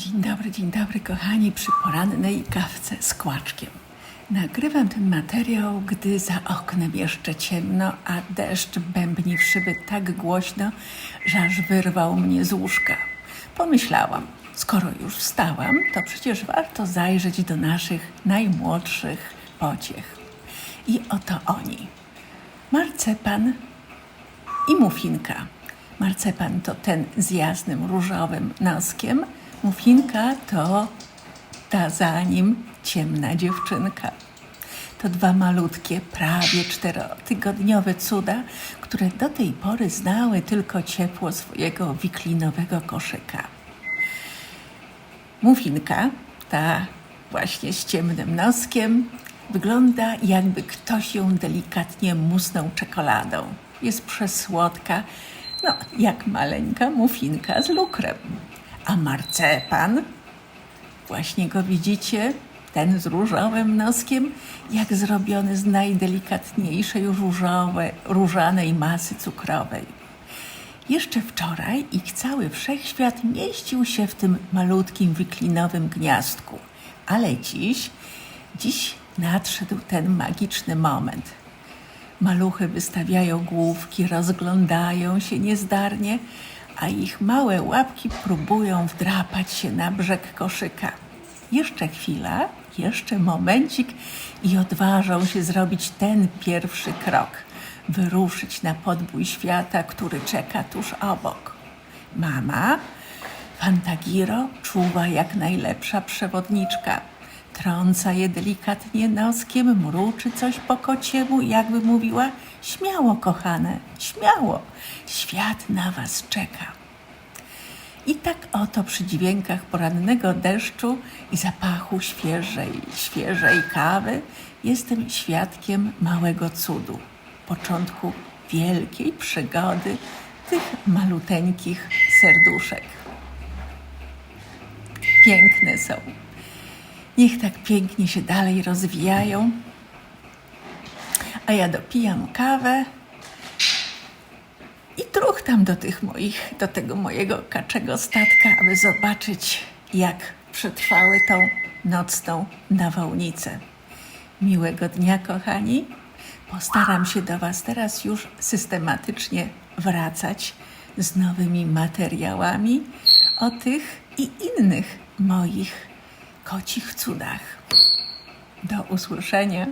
Dzień dobry, dzień dobry, kochani, przy porannej kawce z kłaczkiem. Nagrywam ten materiał, gdy za oknem jeszcze ciemno, a deszcz bębni w szyby tak głośno, że aż wyrwał mnie z łóżka. Pomyślałam, skoro już wstałam, to przecież warto zajrzeć do naszych najmłodszych pociech. I oto oni. Marcepan i mufinka. Marcepan to ten z jasnym różowym noskiem, mufinka to ta za nim ciemna dziewczynka. To dwa malutkie, prawie czterotygodniowe cuda, które do tej pory znały tylko ciepło swojego wiklinowego koszyka. Mufinka, ta właśnie z ciemnym noskiem, wygląda jakby ktoś ją delikatnie musnął czekoladą. Jest przesłodka, no jak maleńka mufinka z lukrem. A marcepan, właśnie go widzicie, ten z różowym noskiem, jak zrobiony z najdelikatniejszej różowe, różanej masy cukrowej. Jeszcze wczoraj ich cały wszechświat mieścił się w tym malutkim wiklinowym gniazdku, ale dziś, dziś nadszedł ten magiczny moment. Maluchy wystawiają główki, rozglądają się niezdarnie, a ich małe łapki próbują wdrapać się na brzeg koszyka. Jeszcze chwila, jeszcze momencik i odważą się zrobić ten pierwszy krok wyruszyć na podbój świata, który czeka tuż obok. Mama, Fantagiro, czuwa jak najlepsza przewodniczka. Trąca je delikatnie noskiem, mruczy coś po kociemu, jakby mówiła: Śmiało, kochane, śmiało, świat na was czeka. I tak oto przy dźwiękach porannego deszczu i zapachu świeżej, świeżej kawy jestem świadkiem małego cudu, początku wielkiej przygody tych maluteńkich serduszek. Piękne są. Niech tak pięknie się dalej rozwijają. A ja dopijam kawę i truchtam do tych moich, do tego mojego kaczego statka, aby zobaczyć, jak przetrwały tą nocną nawałnicę. Miłego dnia, kochani. Postaram się do Was teraz już systematycznie wracać z nowymi materiałami o tych i innych moich kocich cudach. Do usłyszenia.